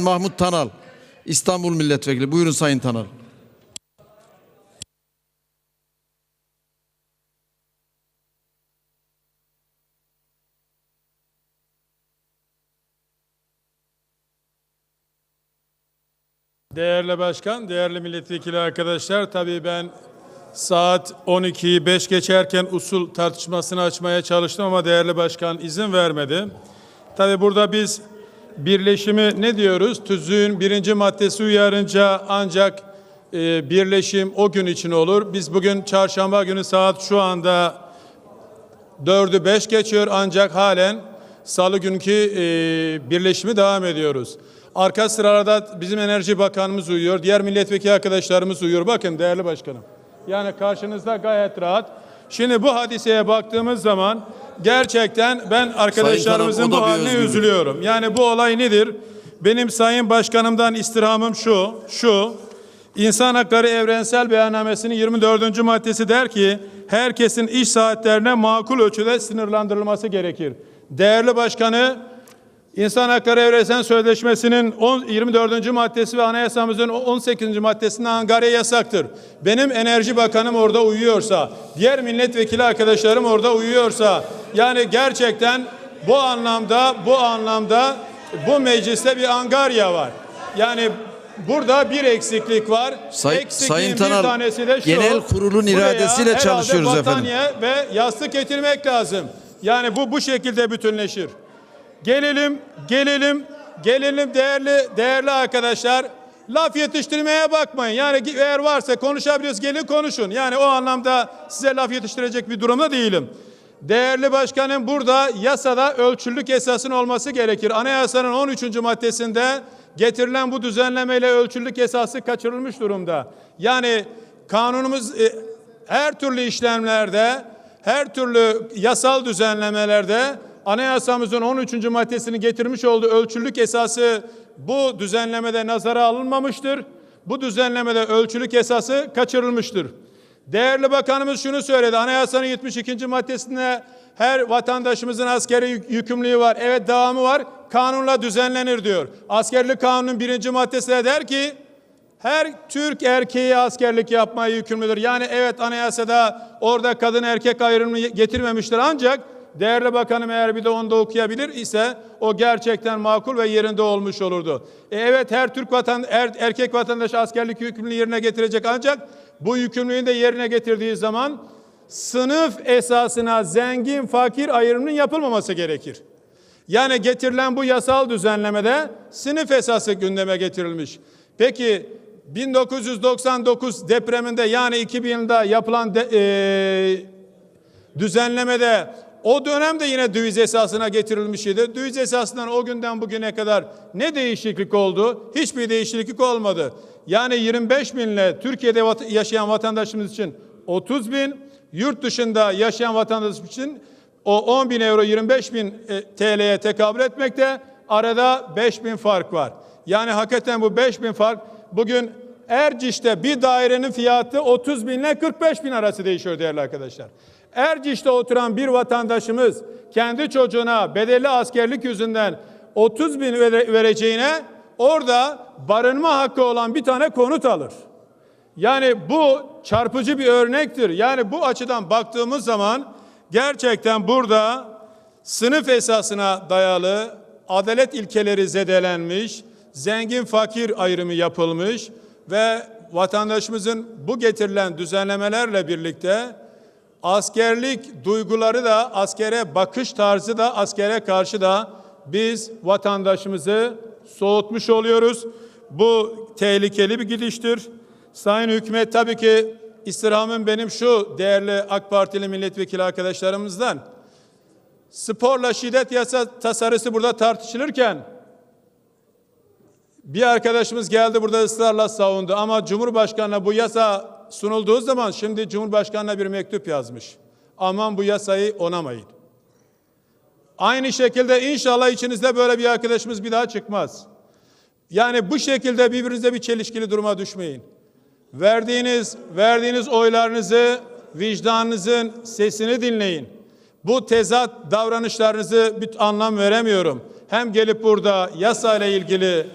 Mahmut Tanal, İstanbul Milletvekili. Buyurun Sayın Tanal. Değerli başkan, değerli milletvekili arkadaşlar, tabii ben saat 12'yi 5 geçerken usul tartışmasını açmaya çalıştım ama değerli başkan izin vermedi. Tabii burada biz birleşimi ne diyoruz? Tüzüğün birinci maddesi uyarınca ancak e, birleşim o gün için olur. Biz bugün çarşamba günü saat şu anda Dördü beş geçiyor ancak halen salı günkü e, birleşimi devam ediyoruz. Arka sıralarda bizim Enerji Bakanımız uyuyor, diğer milletvekili arkadaşlarımız uyuyor. Bakın değerli başkanım. Yani karşınızda gayet rahat. Şimdi bu hadiseye baktığımız zaman gerçekten ben arkadaşlarımızın da bu haline özgürlük. üzülüyorum. Yani bu olay nedir? Benim sayın başkanımdan istirhamım şu, şu. İnsan Hakları Evrensel Beyannamesi'nin 24. maddesi der ki herkesin iş saatlerine makul ölçüde sınırlandırılması gerekir. Değerli başkanı İnsan Hakları Evrensel Sözleşmesi'nin 10 24. maddesi ve anayasamızın 18. maddesinde angarya yasaktır. Benim Enerji Bakanım orada uyuyorsa, diğer milletvekili arkadaşlarım orada uyuyorsa, yani gerçekten bu anlamda, bu anlamda bu mecliste bir angarya var. Yani burada bir eksiklik var. Say- Eksikliğin Sayın bir Tanal, tanesi de şu. genel kurulun iradesiyle çalışıyoruz efendim. ve yastık getirmek lazım. Yani bu bu şekilde bütünleşir. Gelelim, gelelim, gelelim değerli değerli arkadaşlar. Laf yetiştirmeye bakmayın. Yani eğer varsa konuşabiliyoruz gelin konuşun. Yani o anlamda size laf yetiştirecek bir durumda değilim. Değerli başkanım burada yasada ölçülük esasının olması gerekir. Anayasanın 13. maddesinde getirilen bu düzenlemeyle ölçülük esası kaçırılmış durumda. Yani kanunumuz e, her türlü işlemlerde, her türlü yasal düzenlemelerde anayasamızın 13. maddesini getirmiş olduğu ölçülük esası bu düzenlemede nazara alınmamıştır. Bu düzenlemede ölçülük esası kaçırılmıştır. Değerli bakanımız şunu söyledi. Anayasanın 72. maddesinde her vatandaşımızın askeri yük- yükümlülüğü var. Evet devamı var. Kanunla düzenlenir diyor. Askerlik kanunun birinci maddesi de der ki her Türk erkeği askerlik yapmaya yükümlüdür. Yani evet anayasada orada kadın erkek ayrımını getirmemiştir ancak değerli bakanım eğer bir de onu da okuyabilir ise o gerçekten makul ve yerinde olmuş olurdu. E evet her Türk vatan er- erkek vatandaş askerlik yükümlülüğü yerine getirecek ancak bu yükümlülüğünü de yerine getirdiği zaman sınıf esasına zengin fakir ayrımının yapılmaması gerekir. Yani getirilen bu yasal düzenlemede sınıf esası gündeme getirilmiş. Peki 1999 depreminde yani 2000 yılında yapılan de, eee, düzenlemede o dönemde yine döviz esasına getirilmiş idi. Döviz esasından o günden bugüne kadar ne değişiklik oldu? Hiçbir değişiklik olmadı. Yani 25 binle Türkiye'de yaşayan vatandaşımız için 30 bin, yurt dışında yaşayan vatandaşımız için o 10 bin euro 25 bin e, TL'ye tekabül etmekte. Arada 5 bin fark var. Yani hakikaten bu 5 bin fark bugün Erciş'te bir dairenin fiyatı 30 bin ile 45 bin arası değişiyor değerli arkadaşlar. Erciş'te oturan bir vatandaşımız kendi çocuğuna bedelli askerlik yüzünden 30 bin vere- vereceğine orada barınma hakkı olan bir tane konut alır. Yani bu çarpıcı bir örnektir. Yani bu açıdan baktığımız zaman gerçekten burada sınıf esasına dayalı adalet ilkeleri zedelenmiş, zengin fakir ayrımı yapılmış ve vatandaşımızın bu getirilen düzenlemelerle birlikte askerlik duyguları da askere bakış tarzı da askere karşı da biz vatandaşımızı soğutmuş oluyoruz. Bu tehlikeli bir gidiştir. Sayın hükümet tabii ki istirhamım benim şu değerli AK Partili milletvekili arkadaşlarımızdan. Sporla şiddet yasa tasarısı burada tartışılırken bir arkadaşımız geldi burada ısrarla savundu ama Cumhurbaşkanı'na bu yasa sunulduğu zaman şimdi Cumhurbaşkanı'na bir mektup yazmış. Aman bu yasayı onamayın. Aynı şekilde inşallah içinizde böyle bir arkadaşımız bir daha çıkmaz. Yani bu şekilde birbirinize bir çelişkili duruma düşmeyin. Verdiğiniz verdiğiniz oylarınızı vicdanınızın sesini dinleyin. Bu tezat davranışlarınızı bir anlam veremiyorum. Hem gelip burada yasayla ilgili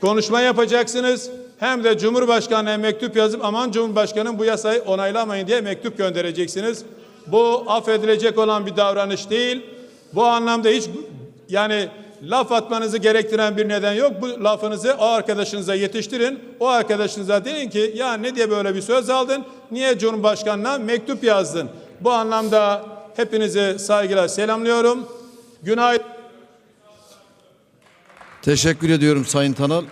konuşma yapacaksınız. Hem de Cumhurbaşkanı'na mektup yazıp aman Cumhurbaşkanım bu yasayı onaylamayın diye mektup göndereceksiniz. Bu affedilecek olan bir davranış değil. Bu anlamda hiç yani laf atmanızı gerektiren bir neden yok. Bu lafınızı o arkadaşınıza yetiştirin. O arkadaşınıza deyin ki ya ne diye böyle bir söz aldın? Niye Cumhurbaşkanı'na mektup yazdın? Bu anlamda hepinizi saygıyla selamlıyorum. Günaydın. Teşekkür ediyorum Sayın Tanal.